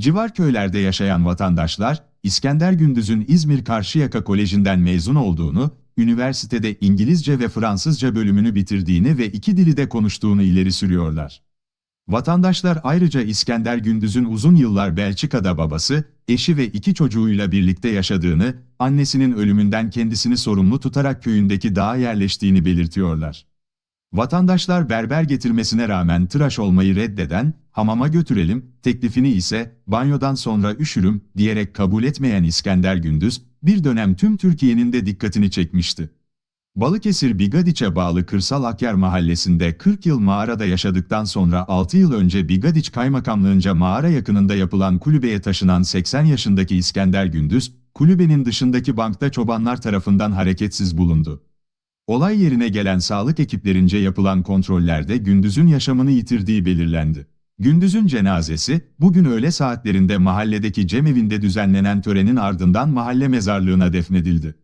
Civar köylerde yaşayan vatandaşlar, İskender Gündüz'ün İzmir Karşıyaka Koleji'nden mezun olduğunu, üniversitede İngilizce ve Fransızca bölümünü bitirdiğini ve iki dili de konuştuğunu ileri sürüyorlar. Vatandaşlar ayrıca İskender Gündüz'ün uzun yıllar Belçika'da babası, eşi ve iki çocuğuyla birlikte yaşadığını, annesinin ölümünden kendisini sorumlu tutarak köyündeki dağa yerleştiğini belirtiyorlar. Vatandaşlar berber getirmesine rağmen tıraş olmayı reddeden, hamama götürelim, teklifini ise banyodan sonra üşürüm diyerek kabul etmeyen İskender Gündüz, bir dönem tüm Türkiye'nin de dikkatini çekmişti. Balıkesir Bigadiç'e bağlı Kırsal Akyar mahallesinde 40 yıl mağarada yaşadıktan sonra 6 yıl önce Bigadiç Kaymakamlığınca mağara yakınında yapılan kulübeye taşınan 80 yaşındaki İskender Gündüz, kulübenin dışındaki bankta çobanlar tarafından hareketsiz bulundu. Olay yerine gelen sağlık ekiplerince yapılan kontrollerde Gündüz'ün yaşamını yitirdiği belirlendi. Gündüz'ün cenazesi, bugün öğle saatlerinde mahalledeki cemevinde düzenlenen törenin ardından mahalle mezarlığına defnedildi.